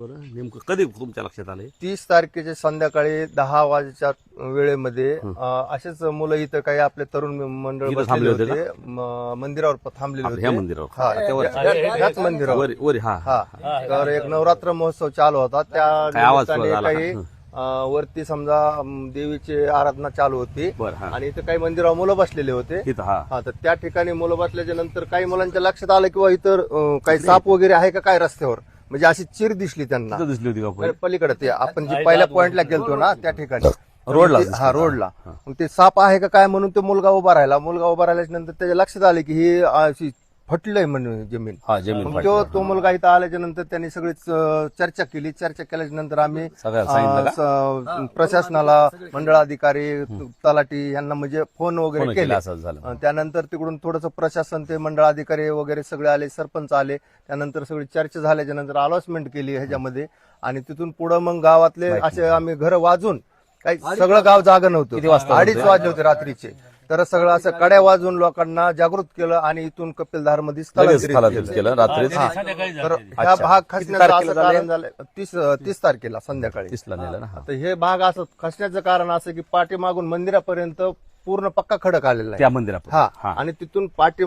बरं नेमकं कधी तुमच्या लक्षात आलंय? तीस तारखेच्या संध्याकाळी दहा वाजेच्या वेळेमध्ये अं, असेच मुलं इथं काही आपले तरुण मंडळ इथं बसलेले थांबले होते होते. म- मंदिरावर प- थांबलेले ह्या होते. मंदिरावर. हा त्या- त्या- त्याच मंदिरावर. वरी वरी हा हा तर एक नवरात्र महोत्सव चालू होता. त्या काय आवाज निमित्ताने झाला? का? काही अं, वरती समजा अं, देवीची आराधना चालू होती. बरं हा. आणि इथं काही मंदिरावर मुलं बसलेले होते. इथं हा. हा तर त्या ठिकाणी मुलं बसल्याच्या नंतर काही मुलांच्या लक्षात आलं किंवा इतर अं, काही साप वगैरे आहे का काय रस्त्यावर? म्हणजे अशी चिर दिसली त्यांना. तिथं दिसली होती का पहिले? पलीकडे ते आपण जे पहिल्या पॉइंटला गेलतो ना त्या ठिकाणी. रोडला ते- हा रोडला. मग ते साप आहे का काय म्हणून तो मुलगा उभा राहिला. मुलगा उभा राहिल्याच्या नंतर त्याच्या लक्षात आले की ही अशी फटलंय म्हणून जमीन. हा जमीन मग फाटली. तो तो मुलगा इथं आल्याच्यानंतर त्यांनी सगळी चर्चा केली. चर्चा केल्याच्यानंतर आम्ही सगळ्याला सांगितलं अं, स- प्रशासनाला मंडळाधिकारी तलाठी यांना म्हणजे फोन फोन वगैरे केला केले. असं झालं अं, त्यानंतर तिकडून थोडंसं प्रशासन ते मंडळाधिकारी वगैरे सगळे आले सरपंच आले. त्यानंतर सगळी चर्चा झाल्याच्यानंतर अलॉटमेंट केली ह्याच्यामध्ये. आणि तिथून पुढं मग गावातले असे आम्ही घर वाजून काही सगळं गाव जागं नव्हतं. वाजता अडीच वाजले होते रात्रीचे. तर सगळं असं कड्या वाजून लोकांना जागृत केलं आणि इथून कपिलधारमध्ये लगेच स्थलांतरित केलं. रात्रीच तर अच्छा. भाग किती तारखेला असं झालं? कारण झालं तीस तीस तारखेला संध्याकाळी तिसला नेलं ना हा. तर हे भाग असं खसण्याचं कारण असं की पाठीमागून मंदिरापर्यंत पूर्ण पक्का खडक आलेला आहे त्या मंदिरात हा हा आणि तिथून पाठी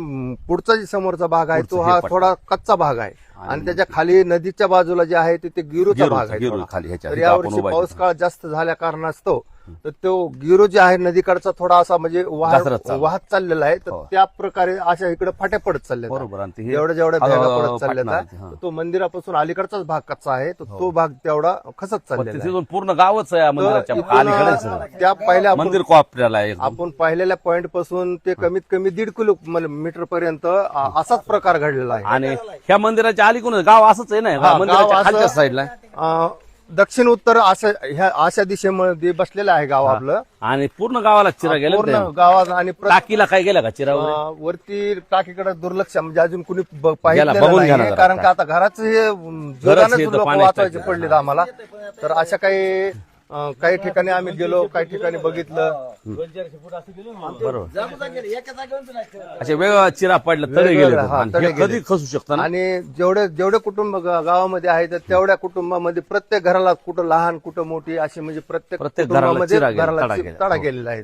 पुढचा जे समोरचा भाग आहे तो पुढचं हा हे. थोडा कच्चा भाग आहे आणि त्याच्याखाली नदीच्या बाजूला जे आहे तिथे गिरूचा गिरू- भाग आहे गिरू थोडा. खाली ह्याच्या तर तिथं आपण यावर्षी उभा आहे पाऊस तिथं. काळ जास्त झाल्या कारणास्तव तर तो गिरू जे आहे नदीकडचा थोडा असा म्हणजे वाह- घसरत चालला. वाहत चाललेला आहे. तर हो. त्या प्रकारे अशा इकडे फाट्या पडत चालल्या बरोबर. हे- जेवढ्या जेवढ्या हा, हा, पडत फाटणार ते, हा. मंदिरापासून अलीकडचाच भाग कच्चा आहे. तर तो भाग तेवढा खसत चाललेला पूर्ण गावच आहे. त्या पहिल्या मंदिर. आपण पाहिलेल्या पॉइंटपासून ते कमीत कमी दीड किलो मीटर पर्यंत असाच प्रकार घडलेला आहे. आणि ह्या मंदिराच्या अलीकडून गाव असंच आहे ना? हा, साईडला दक्षिण उत्तर असं ह्या अशा दिशेमध्ये बसलेलं आहे गाव आपलं आणि पूर्ण गावाला चिरा गेला पूर्ण गावात आणि टाकीला काय गेला का चिरा वगैरे? अ, वरती टाकीकडे दुर्लक्ष म्हणजे अजून कुणी ब- गेला, पाहिलेलं बघून घ्या ना नाही जरा. कारण का आता घराचं हे जोरानंच हे तर लोक पाण्यात वाचवायचे टाकलं. पडलेत आम्हाला तर अशा काही काही ठिकाणी आम्ही गेलो काही ठिकाणी बघितलं बरोबर अच्छा वेगळा चिरा पडला गेले हा, आणि तडे हे गेले. कधी खसू शकतं ना आणि जेवढे जेवढे कुटुंब ग- गावामध्ये आहेत तर तेवढ्या कुटुंबामध्ये प्रत्येक घराला कुठं लहान कुठं मोठी अशी म्हणजे प्रत्येक प्रत्येक घराला कुटुंबामध्ये चिरा गेला, घराला तडा चि- गेला. तडा हो. गेलेला आहे.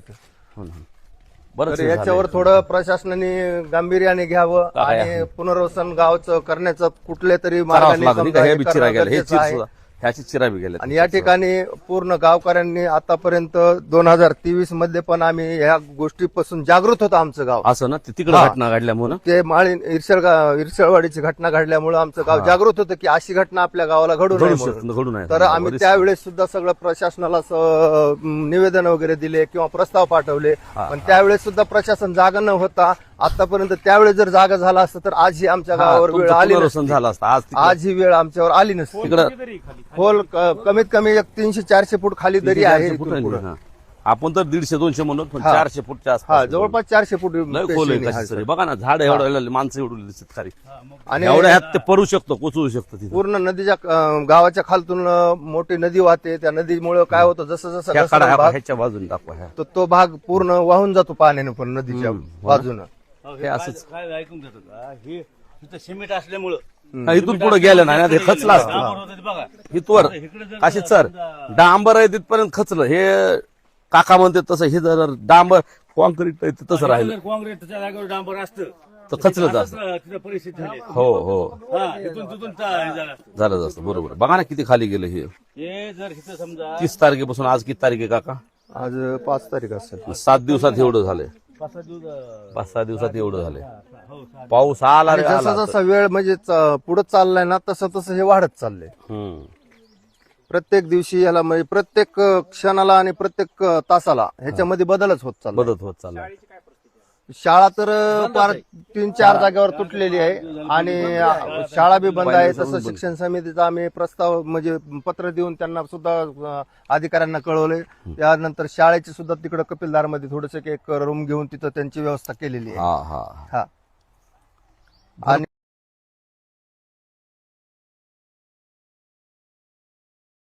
बरंच तर हे याच्यावर झालंय. थोडं प्रशासनाने गांभीर्याने घ्यावं काय आणि पुनर्वसन गावचं करण्याचं कुठल्या तरी करावंच मार्गाने लागलं? समजा हे हे बी चिरा करणं गेला हे गरजेचं चिर आहे. सुद्धा ह्याची चिरा बी गेल्या आणि या ठिकाणी पूर्ण गावकऱ्यांनी आतापर्यंत दोन हजार तेवीसमध्ये पण आम्ही ह्या गोष्टीपासून जागृत होतं आमचं गाव. असं ना? ते तिकडे हा. घटना घडल्यामुळे? ते माळी इरसळ इरसळवाडीची घटना घडल्यामुळे आमचं गाव जागृत होतं की अशी घटना आपल्या गावाला घडू नये घडू म्हणून. शकतं घडू नये. तर आम्ही त्यावेळेस सुद्धा सगळं प्रशासनाला स- निवेदन वगैरे दिले किंवा प्रस्ताव पाठवले. पण त्यावेळेस सुद्धा प्रशासन जागा न होता आतापर्यंत त्यावेळेस जर जागा झाला असतं तर आज ही आमच्या गावावर वेळ आली नसती. झालं असतं. आज तिकडं- आज ही वेळ आमच्यावर आली नसती. तिकडं खोल क- कमीत कमी एक तीनशे चारशे फूट खाली दरी आहे चारशे फूट पुढं. आपण तर दीडशे दोनशे म्हणून पण हा. चारशे फूटच्या हा आसपास जवळपास चारशे फूट लय खोल आहे, कशी तरी. बघा ना झाड एवढं माणसं एवढं दिसत खाली. आणि एवढ्या ह्यात ते पडू शकतो कोचळू शकतो तिथे. पूर्ण नदीच्या अं, गावाच्या खालतून अं, मोठी नदी वाहते. त्या नदीमुळे काय होतं जसं जसं घसरण भाग, ह्याच्या बाजून दाखवा ह्या. तो तो भाग पूर्ण वाहून जातो पाण्याने पण नदीच्या बाजूनं. हे असंच. काय ऐकून घेतो का? हे तिथं सिमेंट असल्यामुळं. हा, इथून पुढे गेलं नाही ना ते खचलं असतं. बघा. इथवर. असे सर डांबर आहे तिथपर्यंत खचलं. हे काका म्हणते तसं हे जर डांबर कॉन्क्रीट आहे ते तसं राहिलं. जर काँग्रेसच्या जागेवर डांबर असतं तर खचलं असंच, जातं. अं, तिथं परिस्थिती झाली असती. हो हो. इथून तिथून चा- झालं असतं. बरोबर. बघा ना किती खाली गेलं हे. हे जर इथं समजा तीस तारखेपासून आज किती तारीख आहे काका? आज पाच तारीख असेल सात दिवसात एवढं झालंय. पाच सहा दिवस अं, पाच सहा दिवसात एवढं झालंय. हो सहा पाऊस आला रे आणि आला जसा जसा वेळ म्हणजे पुढे चाललाय ना तसं तसं हे वाढत चाललंय. हम्म. प्रत्येक दिवशी याला म्हणजे प्रत्येक क्षणाला आणि प्रत्येक तासाला ह्याच्यामध्ये बदलच होत चालला बदत होत चाललाय. शाळा तर फार तीन चार जागेवर तुटलेली आहे आणि शाळा बी बंद आहे. तसं शिक्षण समितीचा आम्ही प्रस्ताव म्हणजे पत्र देऊन त्यांना सुद्धा अधिकाऱ्यांना कळवले त्यानंतर शाळेची सुद्धा तिकडे कपिलदारमध्ये थोडस एक रूम घेऊन तिथं त्यांची व्यवस्था केलेली आहे. हा हा. हा. आणि